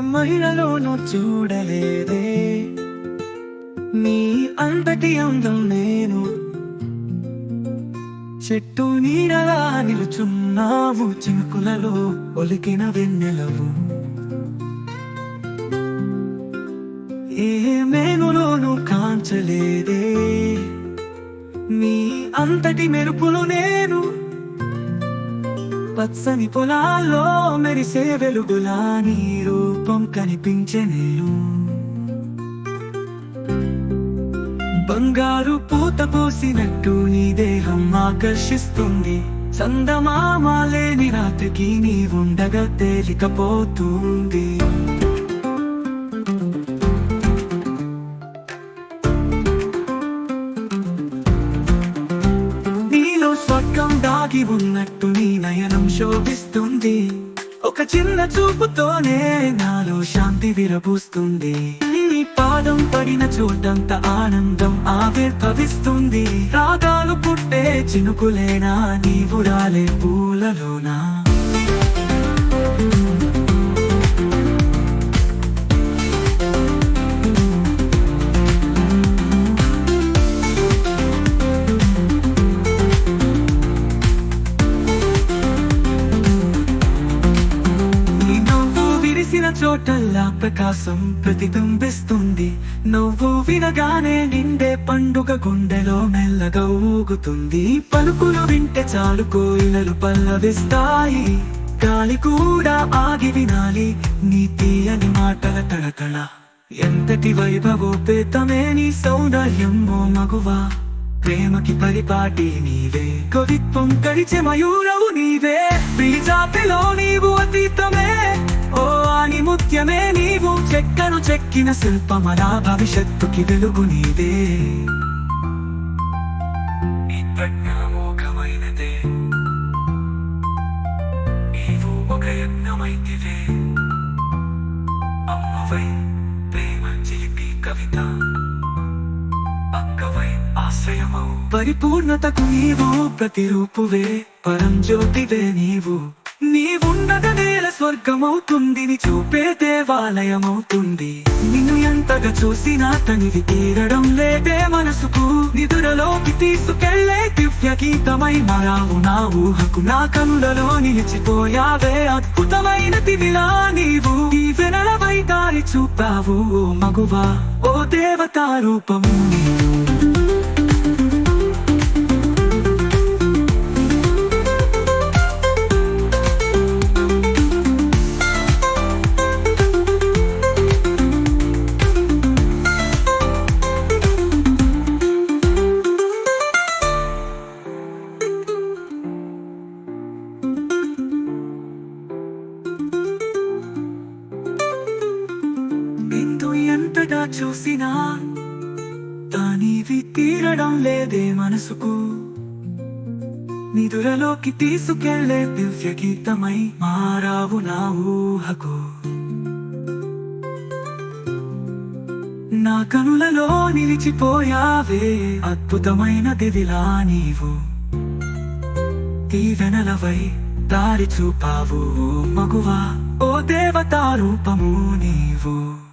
మహిళలోనూ చూడలేదే. నీ అంతటి అందం నేను. చెట్టు నీడలా నిలుచున్నావు చినుకులలో ఒలికిన వెన్నెలవు. ఏ మేనులోనూ కాంచలేదే. నీ అంతటి మెరుపులు నేను పచ్చని పొలాల్లో మెరిసే వెలుగులా నీ రూపం కనిపించే నేను. బంగారు పూత పోసినట్టు నీ దేహం ఆకర్షిస్తుంది. చందమామాలేని రాత్రికి నీ ఉండగా తేలికపోతుంది. నీలో స్వర్గం దాగి ఉన్నట్టు నయనం శోభిస్తుంది. ఒక చిన్న చూపుతోనే నాలో శాంతి విరబూస్తుంది. నీ పాదం పడిన చోటంత ఆనందం ఆవిర్భవిస్తుంది. రాగాలు పుట్టే చినుకులేనా? నీవు రాలే పూలలోనా? విరిసిన చోటల్లా ప్రకాశం ప్రతిబింబిస్తుంది. నువ్వు వినగానే నిండే పండుగ గుండెలో మెల్లగా ఊగుతుంది పలుకులు వింటే చాలు కోయిలలు పల్లవిస్తాయి. గాలి కూడా ఆగి వినాలి. నీతి అని మాటల తడతడ. ఎంతటి వైభవోపేతమే నీ సౌందర్యం ఓ మగువా. ప్రేమకి పరిపాటి నీవే. కవిత్వం గడిచే మయూరవు నీవే. బీజాతిలో నీవు అతీతమే. ఓ నీవు చెక్కను చెక్కిన శిల్పమరా భవిష్యత్తుకి వెలుగు నీదే నీ ప్రజ్ఞ నీవు ఒక యజ్ఞమైతివే అమ్మవై ప్రేమ చిలిపి కవిత అక్కవై ఆశ్రయమౌ పరిపూర్ణతకు నీవు ప్రతిరూపువే పరం జ్యోతివే నీవు నీవున్నద స్వర్గమవుతుంది నీ చూపే దేవాలయమవుతుంది. నిన్ను ఎంతగా చూసినా తనివి తీరడం లేదే మనసుకు. నిదురలోకి తీసుకెళ్ళే దివ్య గీతమై మరావు నా ఊహకు. నా కనులలో నిలిచిపోయావే అద్భుతమైన దివిలా నీవు. ఈ వెనలవై దారి చూపావు ఓ మగువా ఓ దేవతారూపము చూసినా దానివి తీరడం లేదే మనసుకు. నిదురలోకి తీసుకెళ్ళే దివ్య గీతమై మారావు నా ఊహకు. నా కనులలో నిలిచిపోయావే అద్భుతమైన దివిలా నీవు. దీవెనలవై దారి చూపావు మగువా ఓ దేవతారూపము నీవు.